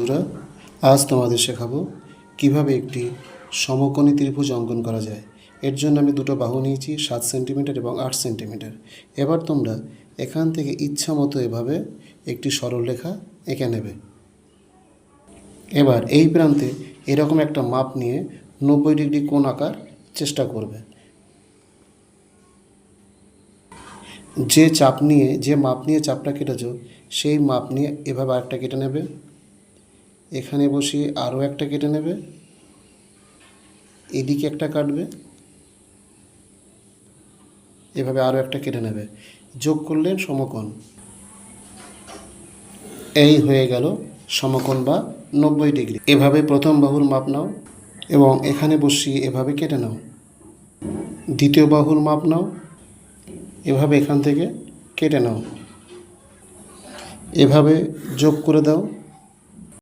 বন্ধুরা, আজ তোমাদের শেখাবো কীভাবে একটি সমকোণী ত্রিভুজ অঙ্কন করা যায়। এর জন্য আমি দুটো বাহু নিয়েছি, সাত সেন্টিমিটার এবং আট সেন্টিমিটার। এবার তোমরা এখান থেকে ইচ্ছা মতো এভাবে একটি সরলরেখা এঁকে নেবে। এবার এই প্রান্তে এরকম একটা মাপ নিয়ে নব্বই ডিগ্রি কোণ আঁকার চেষ্টা করবে। যে চাপ নিয়ে, যে মাপ নিয়ে চাপটা কেটেছ, সেই মাপ নিয়ে এভাবে আরেকটা কেটে নেবে। এখানে বসিয়ে আরও একটা কেটে নেবে। এদিকে একটা কাটবে। এভাবে আরও একটা কেটে নেবে। যোগ করলেন সমকোণ। এই হয়ে গেল সমকোণ বা নব্বই ডিগ্রি। এভাবে প্রথম বাহুর মাপ নাও এবং এখানে বসিয়ে এভাবে কেটে নাও। দ্বিতীয় বাহুর মাপ নাও। এভাবে এখান থেকে কেটে নাও। এভাবে যোগ করে দাও।